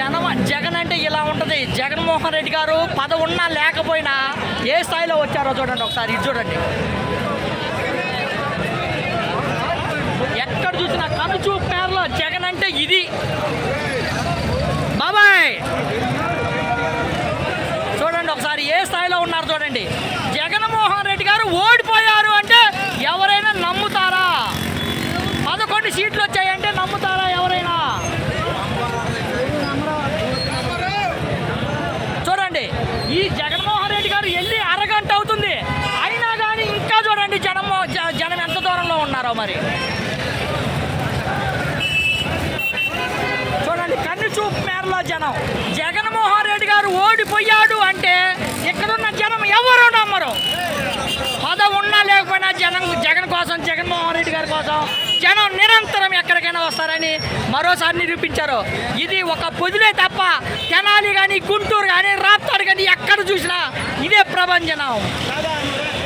జనం జగన్ అంటే ఇలా ఉంటుంది. జగన్మోహన్ రెడ్డి గారు పద ఉన్నా లేకపోయినా ఏ స్థాయిలో వచ్చారో చూడండి ఒకసారి. ఇది చూడండి. ఎక్కడ చూసినా కనుచూ మేరలో జగన్ అంటే ఇది. బాబాయ్! చూడండి ఒకసారి. ఏ స్థాయిలో ఉన్నారు చూడండి. జగన్మోహన్ రెడ్డి గారు ఓడిపోయారు అంటే ఎవరైనా నమ్ముతారా? పదకొండు సీట్లు వచ్చాయంటే నమ్ముతారా ఎవరైనా చూడండి ఈ జగన్మోహన్ రెడ్డి గారు వెళ్ళి అరగంట అవుతుంది? అయినా కానీ ఇంకా చూడండి జనమో జనం ఎంత దూరంలో ఉన్నారో మరి. చూడండి కన్ను చూపు మేరలో జనం. జగన్మోహన్ రెడ్డి గారు ఓడిపోయాడు అంటే ఇక్కడున్న జనం ఎవరు నమ్మరు? పదవి ఉన్నా లేకపోయినా జనం జగన్ కోసం జగన్మోహన్ రెడ్డి గారి కోసం జనం నిరంతరం ఎక్కడికైనా వస్తారని మరోసారి నిరూపించారు. ఇది ఒక పొదిలే తప్ప తెనాలి కానీ గుంటూరు కానీ రాప్తాడు కానీ ఎక్కడ చూసినా ఇదే ప్రభంజనం.